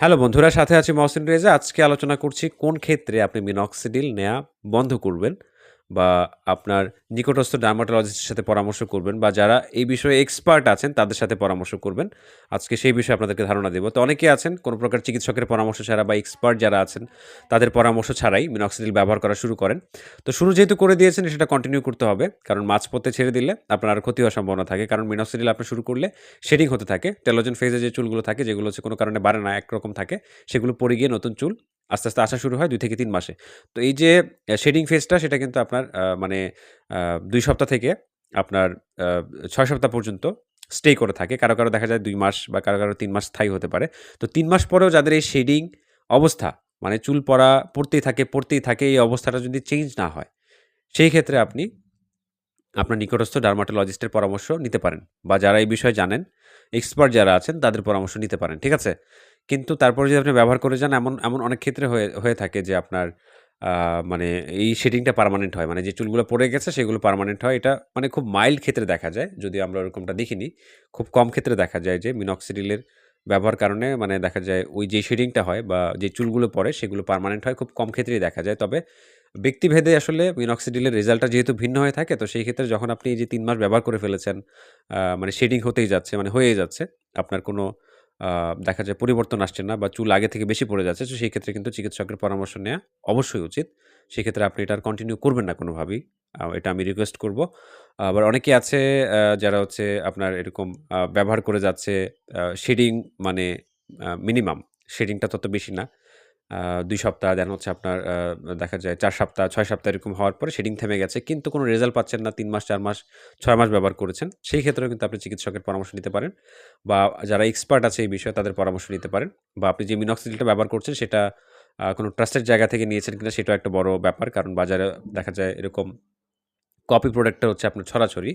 Hello বন্ধুরা, সাথে আছি মহসিন রেজা। আজকে আলোচনা করছি কোন ক্ষেত্রে আপনি মিনক্সিডিল নেয়া বন্ধ করবেন বা আপনার নিকটস্থ ডার্মাটোলজিস্টের সাথে পরামর্শ করবেন বা যারা এই বিষয়ে এক্সপার্ট আছেন, তাদের সাথে পরামর্শ করবেন। আজকে সেই বিষয়ে আপনাদেরকে ধারণা দেব। তো অনেকেই আছেন, কোনো প্রকার চিকিৎসকের পরামর্শ ছাড়া বা এক্সপার্ট যারা আছেন, তাদের পরামর্শ ছাড়াই মিনক্সিডিল ব্যবহার করা শুরু করেন। তো শুরু যেহেতু করে দিয়েছেন, সেটা কন্টিনিউ করতে হবে। কারণ মাঝপথে ছেড়ে দিলে আপনার আর ক্ষতি হওয়ার সম্ভাবনা থাকে। কারণ মিনক্সিডিল আপনি শুরু করলে শেডিং হতে থাকে। টেলোজেন ফেজে যে চুলগুলো থাকে, যেগুলো হচ্ছে কোনো কারণে বাড়ে না, একরকম থাকে, সেগুলো পড়ে গিয়ে নতুন চুল আস্তে, আস্তে আসা শুরু হয় দুই থেকে তিন মাসে। তো এই যে শেডিং ফেজটা সেটা কিন্তু আপনার মানে দুই সপ্তাহ থেকে আপনার ছয় সপ্তাহ পর্যন্ত স্টে করে থাকে। কারও, কারও দেখা যায় দুই মাস বা কারও, কারও তিন মাস স্থায়ী হতে পারে। তো তিন মাস পরেও যাদের এই শেডিং অবস্থা মানে চুল পড়া পড়তেই থাকে, পড়তেই থাকে এই অবস্থাটা যদি চেঞ্জ না হয়, সেই ক্ষেত্রে আপনি আপনার নিকটস্থ ডার্মাটোলজিস্টের পরামর্শ নিতে পারেন বা যারা এই বিষয়ে জানেন, এক্সপার্ট যারা আছেন তাদের পরামর্শ নিতে পারেন। ঠিক আছে? কিন্তু তারপরে যদি আপনি ব্যবহার করে যান এমন, এমন অনেক ক্ষেত্রে হয়ে হয়ে থাকে যে আপনার মানে এই শেডিংটা পার্মানেন্ট হয়। মানে যে চুলগুলো পড়ে গেছে সেগুলো পার্মানেন্ট হয়। এটা মানে খুব মাইল্ড ক্ষেত্রে দেখা যায়। যদি আমরা ওরকমটা দেখিনি। খুব কম ক্ষেত্রে দেখা যায় যে মিনক্সিডিলের ব্যবহার কারণে মানে দেখা যায় ওই যে শেডিংটা হয় বা যে চুলগুলো পড়ে সেগুলো পার্মানেন্ট হয় খুব কম ক্ষেত্রেই দেখা যায়। তবে ব্যক্তিভেদে আসলে মিনক্সিডিলের রেজাল্টটা যেহেতু ভিন্ন হয়ে থাকে তো সেই ক্ষেত্রে যখন আপনি এই যে ৩ মাস ব্যবহার করে ফেলেছেন, মানে শেডিং হতেই যাচ্ছে মানে হয়েই যাচ্ছে। আপনার কোনো দেখা যায় পরিবর্তন আসছে না বা চুল আগে থেকে বেশি পড়ে যাচ্ছে। তো সেই ক্ষেত্রে কিন্তু চিকিৎসকের পরামর্শ নেওয়া অবশ্যই উচিত। সেক্ষেত্রে আপনি এটা আর কন্টিনিউ করবেন না কোনোভাবেই। এটা আমি রিকোয়েস্ট করব। আবার অনেকে আছে যারা হচ্ছে আপনার এরকম ব্যবহার করে যাচ্ছে শেডিং মানে মিনিমাম শেডিংটা তত বেশি না। ২ সপ্তাহ দেন হচ্ছে আপনার দেখা যায় চার সপ্তাহ, ছয় সপ্তাহ এরকম হওয়ার পরে শেডিং থেমে গেছে। কিন্তু কোনো রেজাল্ট পাচ্ছেন না তিন মাস, চার মাস, ছয় মাস ব্যবহার করেছেন। সেই ক্ষেত্রেও কিন্তু আপনি চিকিৎসকের পরামর্শ নিতে পারেন বা যারা এক্সপার্ট আছে এই বিষয়ে তাদের পরামর্শ নিতে পারেন বা আপনি যে মিনক্সিডিলটা ব্যবহার করছেন সেটা কোনো ট্রাস্টেড জায়গা থেকে নিয়েছেন কিনা সেটাও একটা বড় ব্যাপার। কারণ বাজারে দেখা যায় এরকম কপি প্রোডাক্টটা হচ্ছে আপনার ছড়াছড়ি।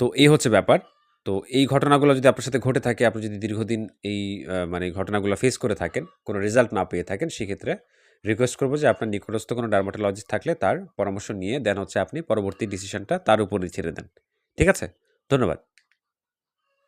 তো এই হচ্ছে ব্যাপার। তো এই ঘটনাগুলো যদি আপনার সাথে ঘটে থাকে, আপনি যদি দীর্ঘদিন এই মানে ঘটনাগুলো ফেস করে থাকেন, কোনো রেজাল্ট না পেয়ে থাকেন, সেক্ষেত্রে রিকোয়েস্ট করব যে আপনার নিকটস্থ কোনো ডার্মাটোলজিস্ট থাকলে তার পরামর্শ নিয়ে দেন হচ্ছে আপনি পরবর্তী ডিসিশনটা তার উপরেই ছেড়ে দেন। ঠিক আছে? ধন্যবাদ।